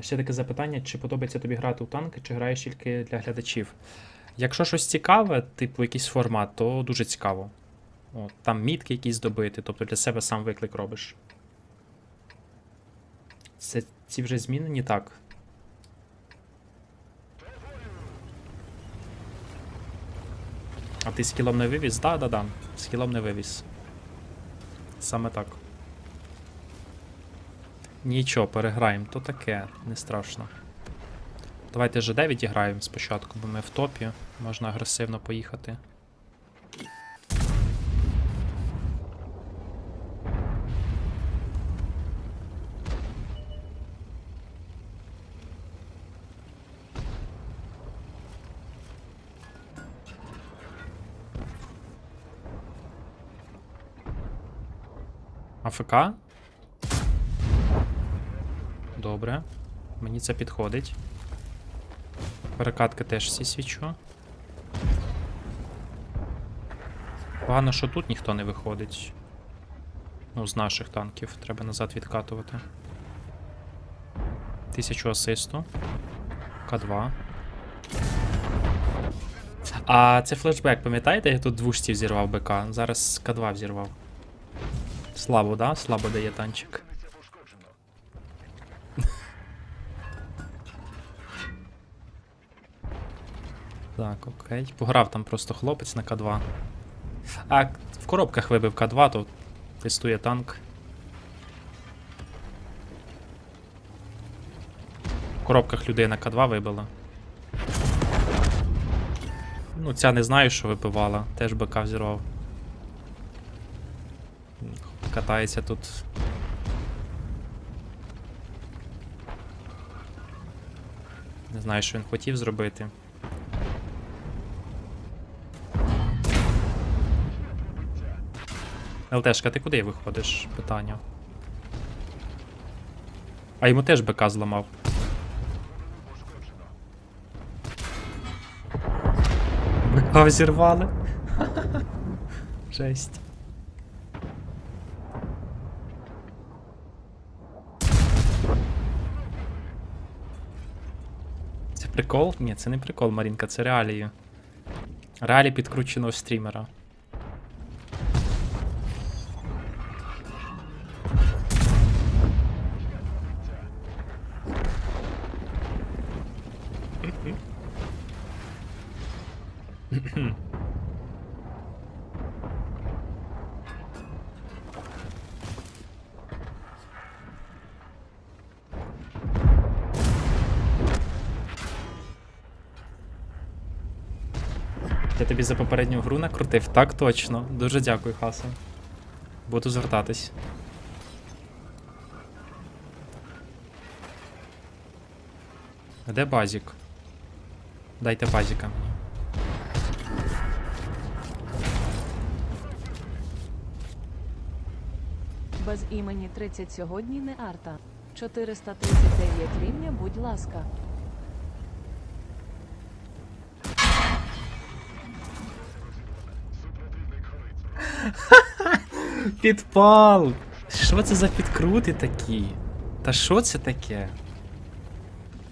Ще таке запитання: чи подобається тобі грати у танки, чи граєш тільки для глядачів? Якщо щось цікаве, типу якийсь формат, то дуже цікаво. От, там мітки якісь добити, тобто для себе сам виклик робиш. Це ці вже змінені так. А ти скілом не вивіз? Да, да, да. Скілом не вивіз. Саме так. Нічого, переграємо, то таке, не страшно. Давайте G9 відіграємо спочатку, бо ми в топі, можна агресивно поїхати. АФК? Добре. Мені це підходить. Перекатки теж всі свічу. Погано, що тут ніхто не виходить. Ну, з наших танків. Треба назад відкатувати. Тисячу асисту. К2. А це флешбек, пам'ятаєте, я тут двушців зірвав БК. Зараз К2 взірвав. Слабо, да? Слабо дає танчик. Так, окей. Пограв там просто хлопець на К2. А, в коробках вибив К2, то тестує танк. В коробках людей на К2 вибила. Ну, ця не знаю, що вибивала. Теж БК взірвав. Катається тут. Не знаю, що він хотів зробити. ЛТшка, ти куди виходиш? Питання. А йому теж БК зламав. БК взірвали. Жесть. Це прикол? Ні, це не прикол, Марінка, це реалії. Реалії підкрученого стрімера. Я тобі за попередню гру накрутив. Так точно. Дуже дякую, Хаса. Буду звертатись. Де базік? Дайте базіка Без імені 30 сьогодні не арта. 439 рівня, будь ласка. Підпал! Що це за підкрути такі? Та що це таке?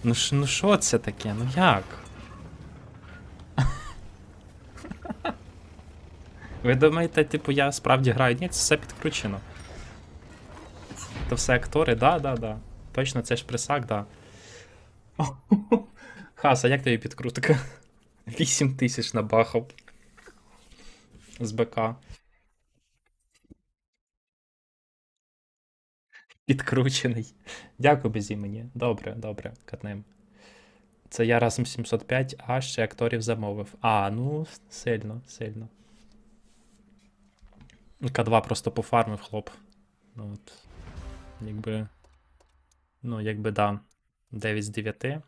Ну ш- ну що це таке? Ну як? Ви думаєте, типу, я справді граю? Ні, це все підкручено. То все актори, да, да, да. Точно, це ж присак, да. Хаса, як тобі підкрутка? 8 тисяч набахав. З БК. Підкручений. Дякую без імені. Добре, добре, катнем. Це я разом 705, а ще акторів замовив. А, ну, сильно, сильно. К2 просто пофармив хлоп. Ну от. Якби. Ну, якби да. 9 з 9.